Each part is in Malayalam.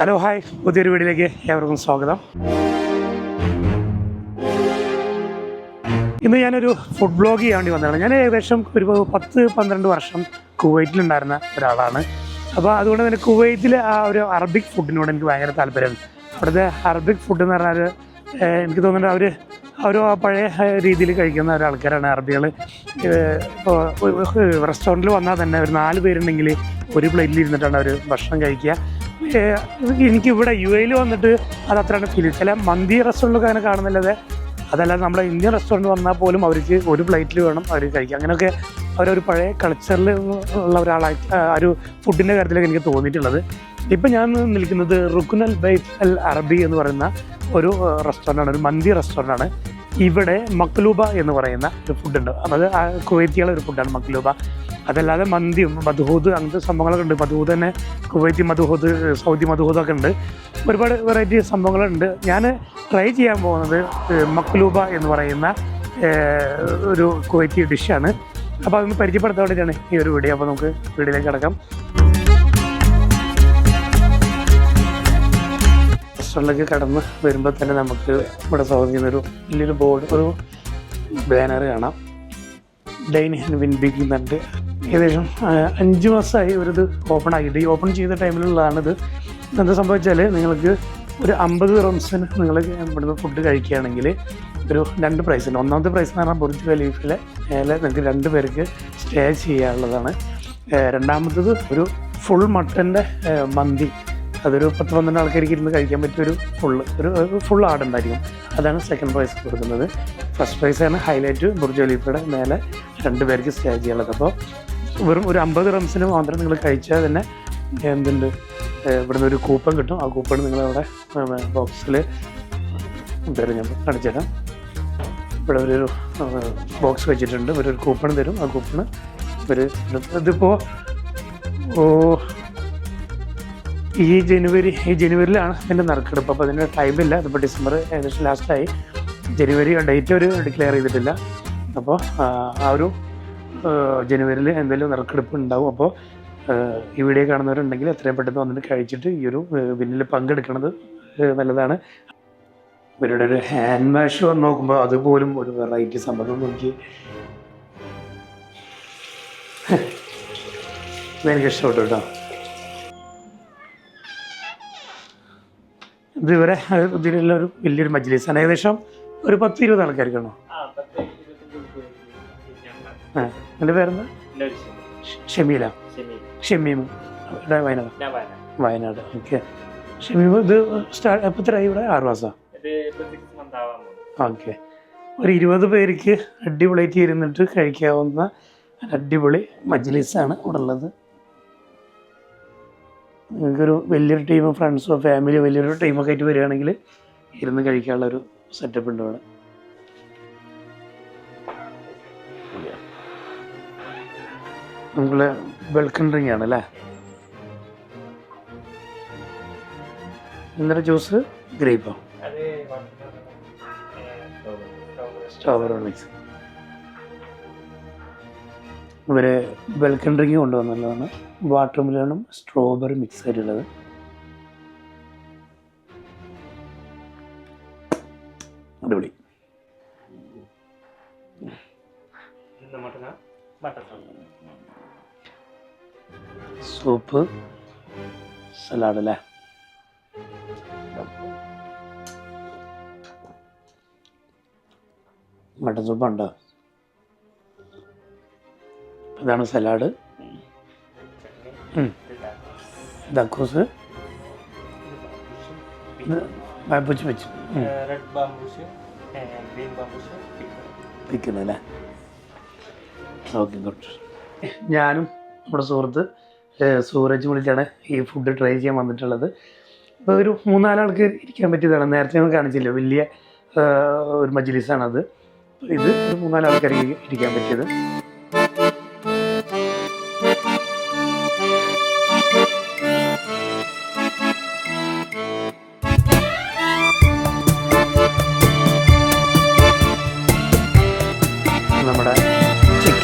Hello hi. പുതിയൊരു വീഡിയോയിലേക്ക് ഏവർക്കും സ്വാഗതം. ഇന്ന് ഞാനൊരു ഫുഡ് ബ്ലോഗ് ചെയ്യാൻ വേണ്ടി വന്നതാണ്. ഞാൻ ഏകദേശം ഒരു പത്ത് പന്ത്രണ്ട് വർഷം കുവൈറ്റിലുണ്ടായിരുന്ന ഒരാളാണ്. അപ്പോൾ അതുകൊണ്ട് തന്നെ കുവൈറ്റിലെ ആ ഒരു അറബിക് ഫുഡിനോട് എനിക്ക് ഭയങ്കര താല്പര്യമാണ് അവിടുത്തെ അറബിക് ഫുഡ് എന്ന് പറഞ്ഞാൽ എനിക്ക് തോന്നുന്നുണ്ട് അവർ ആ പഴയ രീതിയിൽ കഴിക്കുന്ന ഒരാൾക്കാരാണ് അറബികൾ ഇപ്പോൾ റെസ്റ്റോറന്റിൽ വന്നാൽ തന്നെ ഒരു നാല് പേരുണ്ടെങ്കിൽ ഒരു പ്ലേറ്റിൽ ഇരുന്നിട്ടാണ് അവർ ഭക്ഷണം കഴിക്കുക. എനിക്കിവിടെ യു എയിൽ വന്നിട്ട് അത് അത്രയാണ് ഫീൽ ചില മന്തി റെസ്റ്റോറന്റൊക്കെ അങ്ങനെ കാണുന്നില്ലതെ അതല്ലാതെ നമ്മുടെ ഇന്ത്യൻ റെസ്റ്റോറന്റ് വന്നാൽ പോലും അവർക്ക് ഒരു പ്ലേറ്റിൽ വേണം അവർ കഴിക്കുക അങ്ങനെയൊക്കെ അവരൊരു പഴയ കൾച്ചറിൽ ഉള്ള ഒരാളായി ഒരു ഫുഡിന്റെ കാര്യത്തിലൊക്കെ എനിക്ക് തോന്നിയിട്ടുള്ളത്. ഇപ്പം ഞാൻ നിൽക്കുന്നത് റുക്കുനൽ ബൈത്ത് അൽ അറബി എന്ന് പറയുന്ന ഒരു റെസ്റ്റോറന്റാണ് ഒരു മന്തി റെസ്റ്റോറന്റാണ് ഇവിടെ മക്ലൂബ എന്ന് പറയുന്ന ഒരു ഫുഡുണ്ട് അത് ആ കുവൈറ്റിയുള്ള ഒരു ഫുഡാണ് മക്ലൂബ. അതല്ലാതെ മന്തിയും മധുഹൂദ് അങ്ങനത്തെ സംഭവങ്ങളൊക്കെ ഉണ്ട്. മധുഹൂദ് തന്നെ കുവൈത്തി മധുഹൂദ് സൗദി മധുഹൂദൊക്കെ ഉണ്ട്. ഒരുപാട് വെറൈറ്റി സംഭവങ്ങളുണ്ട്. ഞാൻ ട്രൈ ചെയ്യാൻ പോകുന്നത് മക്ലൂബ എന്ന് പറയുന്ന ഒരു കുവൈത്തി ഡിഷാണ് അപ്പോൾ അതൊന്ന് പരിചയപ്പെടുത്താൻ വേണ്ടിയിട്ടാണ് ഈ ഒരു വീഡിയോ അപ്പോൾ നമുക്ക് വീഡിയോയിലേക്ക് കിടക്കാം. റെസ്റ്റോറന്റിലേക്ക് കടന്ന് വരുമ്പോൾ തന്നെ നമുക്ക് ഇവിടെ സ്വാഗതം ഒരു വലിയൊരു ബോർഡ് ഒരു ബാനർ കാണാം. ഡൈൻ വിൻ ബിഗിന്നുണ്ട് ഏകദേശം അഞ്ച് മാസമായി ഇവരിത് ഓപ്പൺ ആക്കിയിട്ട്. ഈ ഓപ്പൺ ചെയ്ത ടൈമിലുള്ളതാണിത്. എന്താ സംഭവിച്ചാൽ നിങ്ങൾക്ക് ഒരു അമ്പത് റംസിന് നിങ്ങൾ ഇവിടുന്ന് ഫുഡ് കഴിക്കുകയാണെങ്കിൽ ഒരു രണ്ട് പ്രൈസ് ഉണ്ട് ഒന്നാമത്തെ പ്രൈസ് എന്ന് പറഞ്ഞാൽ ബുർജ് ഖലീഫിലെ മേലെ നിങ്ങൾക്ക് രണ്ട് പേർക്ക് സ്റ്റേ ചെയ്യാനുള്ളതാണ്. രണ്ടാമത്തത് ഒരു ഫുൾ മട്ടന്റെ മന്തി. അതൊരു പത്ത് പന്ത്രണ്ട് ആൾക്കാർക്ക് ഇരുന്ന് കഴിക്കാൻ പറ്റിയ ഒരു ഫുള്ള് ഒരു ഫുൾ ആടുണ്ടായിരിക്കും അതാണ് സെക്കൻഡ് പ്രൈസ് കൊടുക്കുന്നത്. ഫസ്റ്റ് പ്രൈസാണ് ഹൈലൈറ്റ് ബുർജ് ഖലീഫയുടെ മേലെ രണ്ട് പേർക്ക് സ്റ്റേ ചെയ്യാനുള്ളത്. അപ്പോൾ വെറും ഒരു അമ്പത് റംസിന് മാത്രം നിങ്ങൾ കഴിച്ചാൽ തന്നെ എന്തുണ്ട്? ഇവിടുന്ന് ഒരു കൂപ്പൺ കിട്ടും. ആ കൂപ്പൺ നിങ്ങൾ അവിടെ ബോക്സിൽ തരും ഞാൻ കാണിച്ചുതരാം. ഇവിടെ ഒരു ബോക്സ് വെച്ചിട്ടുണ്ട്. ഒരു കൂപ്പൺ തരും. ആ കൂപ്പൺ ഒരു ഇതിപ്പോൾ ഓ ഈ ജനുവരി ഈ ജനുവരിയിലാണ് ഇതിന്റെ നറുക്കെടുപ്പ്. അപ്പോൾ അതിന്റെ ടൈമില്ല ഇതിപ്പോൾ ഡിസംബർ ഏകദേശം ലാസ്റ്റായി ജനുവരി ഡേറ്റ് ഒരു ഡിക്ലെയർ ചെയ്തിട്ടില്ല. അപ്പോൾ ആ ഒരു ജനുവരിയിൽ എന്തെങ്കിലും നറുക്കെടുപ്പ് ഉണ്ടാവും അപ്പോൾ ഈ വീഡിയോ കാണുന്നവരുണ്ടെങ്കിൽ എത്രയും പെട്ടെന്ന് വന്നിട്ട് കഴിച്ചിട്ട് ഈ ഒരു വിന്നിൽ പങ്കെടുക്കുന്നത് നല്ലതാണ്. ഇവരുടെ ഒരു ഹാൻഡ് വാഷ് വന്ന് നോക്കുമ്പോൾ അതുപോലും ഒരു വെറൈറ്റി സംഭവം നോക്കി. എനിക്ക് ഇഷ്ടപ്പെട്ടു കേട്ടോ. ഇത് ഇവരെ ഇതിലുള്ള ഒരു വലിയൊരു മജ്ലിസാണ് ഏകദേശം ഒരു പത്ത് ഇരുപത് ആൾക്കാർക്കാണോ ആ എന്റെ പേരെന്താ ഷമീല. ഷമീമ. ഇവിടെ വയനാട്. വയനാട്. ഓക്കെ. ഷമീമ ഇത് സ്റ്റാർട്ട് ഇവിടെ? ആറ് മാസം? ഓക്കെ. ഒരു ഇരുപത് പേർക്ക് അടിപൊളിയായിട്ട് ഇരുന്നിട്ട് കഴിക്കാവുന്ന അടിപൊളി മജ്ലിസാണ് ഇവിടെ ഉള്ളത്. നിങ്ങൾക്കൊരു വലിയൊരു ടീം ഫ്രണ്ട്സോ ഫാമിലിയോ വലിയൊരു ടീമൊക്കെ ആയിട്ട് വരികയാണെങ്കിൽ ഇരുന്ന് കഴിക്കാനുള്ള ഒരു സെറ്റപ്പ് ഉണ്ട് ഇവിടെ. നമ്മൾ വെൽക്കം ഡ്രിങ്ക് ആണ് അല്ലേ? ഇന്നലെ ജ്യൂസ് ഗ്രേപ്പോ സ്ട്രോബെറി മിക്സ് ഇവർ വെൽക്കം ഡ്രിങ്ക് കൊണ്ടുവന്നുള്ളതാണ് വാട്ടർ മിലണും സ്ട്രോബെറി മിക്സ് ആയിട്ടുള്ളത്. അടിപൊളി. സൂപ്പ് സലാഡ് അല്ലേ? മട്ടൻ സൂപ്പുണ്ട്. ഇതാണ് സലാഡ്. ദക്കൂസ് ബാപ്പുച്ച് വെച്ച് റെഡ് ഞാനും നമ്മുടെ സുഹൃത്ത് സൂരജ് വിളിച്ചാണ് ഈ ഫുഡ് ട്രൈ ചെയ്യാൻ വന്നിട്ടുള്ളത്. അപ്പോൾ ഒരു മൂന്നാലാൾക്ക് ഇരിക്കാൻ പറ്റിയതാണ്. നേരത്തെ ഞങ്ങൾ കാണിച്ചില്ല വലിയ ഒരു മജ്ലിസാണത്. ഇത് മൂന്നാലാൾക്കാർ ഇരിക്കാൻ പറ്റിയത്.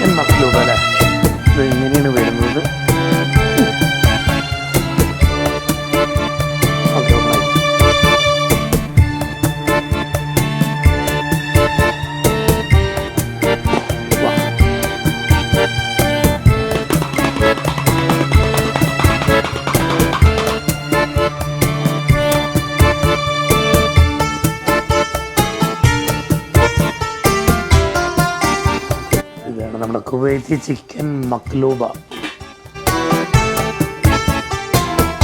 ചിക്കൻ മക്ലൂബ് അല്ലേ ഇത് ഇങ്ങനെയാണ് വരുന്നത്. കുവൈത്തി ചിക്കൻ മക്ലൂബ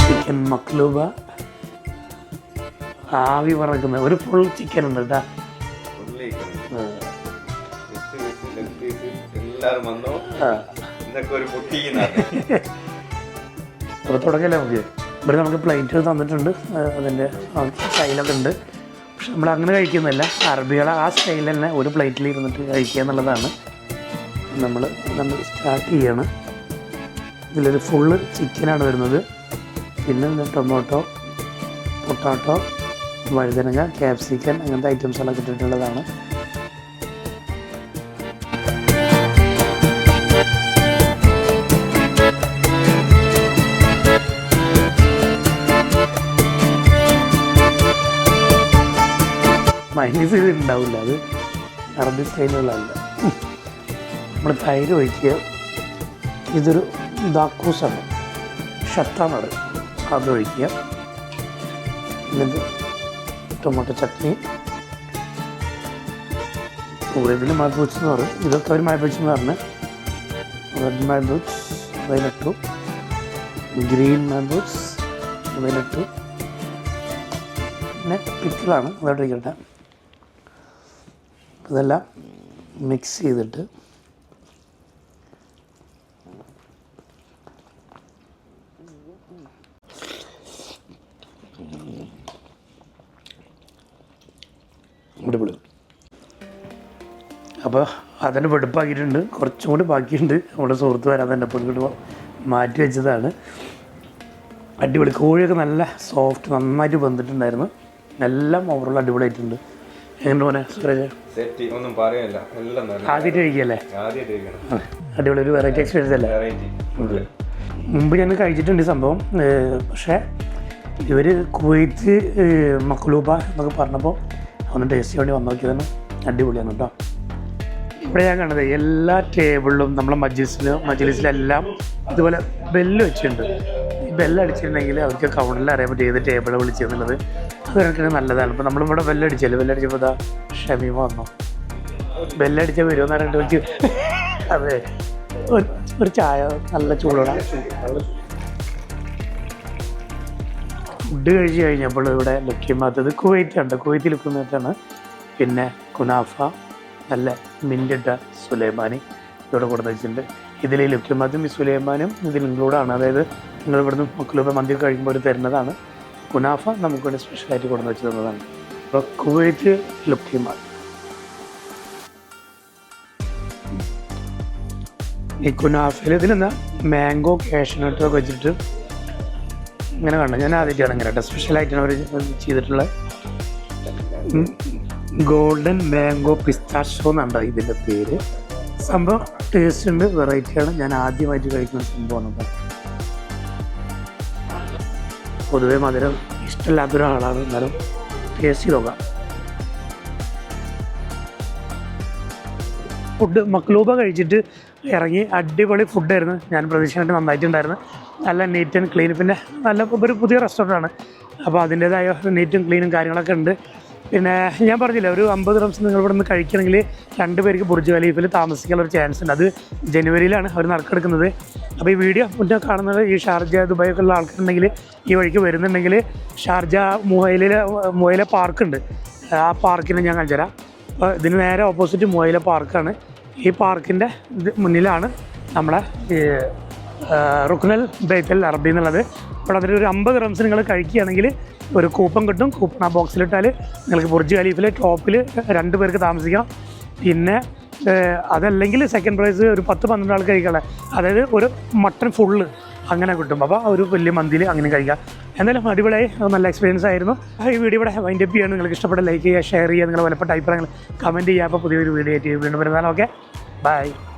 ചിക്കൻ മക്ലൂബ ആവി പറക്കുന്ന ഒരു ഫുൾ ചിക്കൻ ഉണ്ട് കേട്ടാ എല്ലാരും വന്നു. ഇന്നൊക്കെ ഒരു പൊട്ടിക്കുന്നതാണ്. അപ്പോൾ തുടങ്ങിയല്ലേ നമുക്ക്? ഇവിടെ നമുക്ക് പ്ലേറ്റ് തന്നിട്ടുണ്ട്. അതിന്റെ അതിന്റെ സ്റ്റൈലൊക്കെ ഉണ്ട്. പക്ഷെ നമ്മൾ അങ്ങനെ കഴിക്കുന്നില്ല. അറബികളെ ആ സ്റ്റൈൽ തന്നെ ഒരു പ്ലേറ്റിൽ ഇരുന്നിട്ട് കഴിക്കുക എന്നുള്ളതാണ്. നമ്മൾ നമ്മൾ സ്റ്റാർട്ട് ചെയ്യാണ്. ഇതിലൊരു ഫുള്ള് ചിക്കനാണ് വരുന്നത്. പിന്നെ ടൊമാറ്റോ പൊട്ടാറ്റോ വഴുതനങ്ങ ക്യാപ്സിക്കൻ അങ്ങനത്തെ ഐറ്റംസുകളൊക്കെ ഇട്ടിട്ടുള്ളതാണ്. മൈനീസ് ഉണ്ടാവില്ല അത് അറബി സ്റ്റൈലുകളല്ല നമ്മൾ തൈര് ഒഴിക്കുക. ഇതൊരു ദാക്കൂസാണ് ഷട്ടാണത്. അത് ഒഴിക്കുക. ഇത് ടൊമാറ്റോ ചട്നി. ഇതിൽ മാബൂച്ച് എന്ന് പറയും. ഇതൊക്കെ ഒരു മാബൂച്ച് എന്ന് പറഞ്ഞു. റെഡ് മാബൂച്ച് അതിലിട്ടു. ഗ്രീൻ മാബൂച്ച് അതിലിട്ടു. പിന്നെ പിക്കിളാണ്. അതോട്ട് ഇരിക്കട്ടെ. ഇതെല്ലാം മിക്സ് ചെയ്തിട്ട് അതിന് വെടുപ്പാക്കിയിട്ടുണ്ട്. കുറച്ചും കൂടി ബാക്കിയുണ്ട്. നമ്മുടെ സുഹൃത്ത് വരാൻ തന്നെ അപ്പോൾ ഇങ്ങോട്ട് മാറ്റി വെച്ചതാണ്. അടിപൊളി. കോഴിയൊക്കെ നല്ല സോഫ്റ്റ് നന്നായിട്ട് വന്നിട്ടുണ്ടായിരുന്നു എല്ലാം ഓവറോൾ അടിപൊളിയായിട്ടുണ്ട്. എങ്ങനെ പോലെ സുരേഷ് ഒന്നും പറയാനില്ല ആദ്യമായിട്ട് കഴിക്കല്ലേ അടിപൊളി. ഒരു വെറൈറ്റി എക്സ്പീരിയൻസ് അല്ലേ? മുമ്പ് ഞാൻ കഴിച്ചിട്ടുണ്ട് ഈ സംഭവം. പക്ഷേ ഇവർ കുവൈത്ത് മക്കളൂബ എന്നൊക്കെ പറഞ്ഞപ്പോൾ ഒന്ന് ടേസ്റ്റ് വേണ്ടി വന്നു നോക്കിയതാണ്. അടിപൊളിയാണ് കേട്ടോ. ഇവിടെ ഞാൻ കണ്ടത് എല്ലാ ടേബിളിലും നമ്മളെ മജ്ലിസിലും മജ്ലിസിലെല്ലാം ഇതുപോലെ ബെല്ല് വെച്ചിട്ടുണ്ട്. ഈ ബെല്ല് അടിച്ചിട്ടുണ്ടെങ്കിൽ അവർക്ക് കൗണ്ടറിൽ അറിയാൻ പറ്റും ഏത് ടേബിളെ വിളിച്ചെന്നുള്ളത്. അത് കണക്കിന് നല്ലതാണ്. ഇപ്പോൾ നമ്മളിവിടെ ബെല്ലടിച്ചല്ലേ ബെല്ലടിച്ചപ്പോൾ ഇതാ ഷമീമ വന്നു. ബെല്ലടിച്ചാൽ വരുമെന്ന് പറഞ്ഞിട്ട് വിളിച്ചു അതെ ഒരു ചായ നല്ല ചൂടോടെ. ഫുഡ് കഴിച്ച് കഴിഞ്ഞപ്പോൾ ഇവിടെ ലഭ്യമാത്തത് കുവൈറ്റ് ഉണ്ട് കുവൈറ്റ് കുന്നിട്ടാണ്. പിന്നെ കുനാഫ നല്ല മിന്റിട്ട സുലൈമാനി ഇവിടെ കൂടെ വെച്ചിട്ടുണ്ട് ഇതിൽ ലഭ്യമാത്തും ഈ സുലൈമാനും ഇതിൽ ഇൻക്ലൂഡാണ് അതായത് നിങ്ങൾ ഇവിടുന്ന് മക്കളൂബ മന്തി കഴിക്കുമ്പോൾ തരുന്നതാണ്. കുനാഫ നമുക്ക് വേണ്ടി സ്പെഷ്യലായിട്ട് കൂടെ വെച്ച് തന്നതാണ്. അപ്പോൾ കുവൈറ്റ് ലഭ്യമാണ് ഈ കുനാഫയിൽ ഇതിലെന്താ മാംഗോ കാഷ്നട്ടൊക്കെ വെച്ചിട്ട് ഇങ്ങനെ കണ്ടു ഞാൻ ആദ്യമായിട്ടാണ് ഇങ്ങനെ കേട്ടോ. സ്പെഷ്യലായിട്ടാണ് അവർ ചെയ്തിട്ടുള്ളത്. ഗോൾഡൻ മാംഗോ പിസ്താഷോ എന്നുണ്ടോ ഇതിന്റെ പേര്. സംഭവം ടേസ്റ്റ് ഉണ്ട് വെറൈറ്റിയാണ് ഞാൻ ആദ്യമായിട്ട് കഴിക്കുന്ന സംഭവമാണ് പൊതുവെ മധുരം ഇഷ്ടമില്ലാത്ത ഒരാളാണ്. എന്നാലും ടേസ്റ്റ് നോക്കാം. ഫുഡ് മക്ലൂബ കഴിച്ചിട്ട് ഇറങ്ങി അടിപൊളി ഫുഡായിരുന്നു ഞാൻ പ്രതീക്ഷിച്ചിട്ട് നന്നായിട്ടുണ്ടായിരുന്നു. നല്ല നീറ്റ് ആൻഡ് ക്ലീൻ പിന്നെ നല്ല ഒരു പുതിയ റെസ്റ്റോറന്റ് ആണ്. അപ്പോൾ അതിന്റേതായ നീറ്റും ക്ലീനും കാര്യങ്ങളൊക്കെ ഉണ്ട്. പിന്നെ ഞാൻ പറഞ്ഞില്ല ഒരു അമ്പത് റംസ് നിങ്ങൾ ഇവിടെ നിന്ന് കഴിക്കണമെങ്കിൽ രണ്ട് പേർക്ക് ബുർജ് ഖലീഫിൽ താമസിക്കാനുള്ള ഒരു ചാൻസ് ഉണ്ട്. അത് ജനുവരിയിലാണ് അവർ നറുക്കെടുക്കുന്നത് അപ്പോൾ ഈ വീഡിയോ മുന്നേ കാണുന്നത് ഈ ഷാർജ ദുബായ് ഒക്കെ ഉള്ള ആൾക്കാരുണ്ടെങ്കിൽ ഈ വഴിക്ക് വരുന്നുണ്ടെങ്കിൽ ഷാർജ മുഹൈലെ മുഹൈല പാർക്കുണ്ട് ആ പാർക്കിനെ ഞാൻ കാണിച്ചു തരാം അപ്പോൾ ഇതിന് നേരെ ഓപ്പോസിറ്റ് മുഹൈല പാർക്കാണ് ഈ പാർക്കിന്റെ മുന്നിലാണ് ആ, റുക്നൽ ബേക്കൽ അറബി എന്നുള്ളത്. അപ്പോൾ അതിൽ ഒരു അമ്പത് റംസ് നിങ്ങൾ കഴിക്കുകയാണെങ്കിൽ ഒരു കൂപ്പൺ കിട്ടും. കൂപ്പൺ ആ ബോക്സിലിട്ടാൽ നിങ്ങൾക്ക് ബുർജ് ഖലീഫിലെ ടോപ്പിൽ രണ്ട് പേർക്ക് താമസിക്കാം. പിന്നെ അതല്ലെങ്കിൽ സെക്കൻഡ് പ്രൈസ് ഒരു പത്ത് പന്ത്രണ്ട് ആൾക്ക് കഴിക്കണേ അതായത് ഒരു മട്ടൺ ഫുള്ള് അങ്ങനെ കിട്ടും. അപ്പോൾ ഒരു വലിയ മന്തിയിൽ അങ്ങനെ കഴിക്കാം. എന്തായാലും അടിപൊളിയായി. നല്ല എക്സ്പീരിയൻസ് ആയിരുന്നു. ഈ വീഡിയോ ഇവിടെ വൈൻഡ് അപ്പ് ചെയ്യാണ് നിങ്ങൾക്ക് ഇഷ്ടപ്പെട്ട ലൈക്ക് ചെയ്യുക ഷെയർ ചെയ്യുക നിങ്ങളുടെ വലപ്പെട്ട അഭിപ്രായങ്ങൾ കമന്റ് ചെയ്യുക. അപ്പോൾ പുതിയൊരു വീഡിയോ ആയിട്ട് വീണ്ടും വരുന്നതാണ്. Okay bye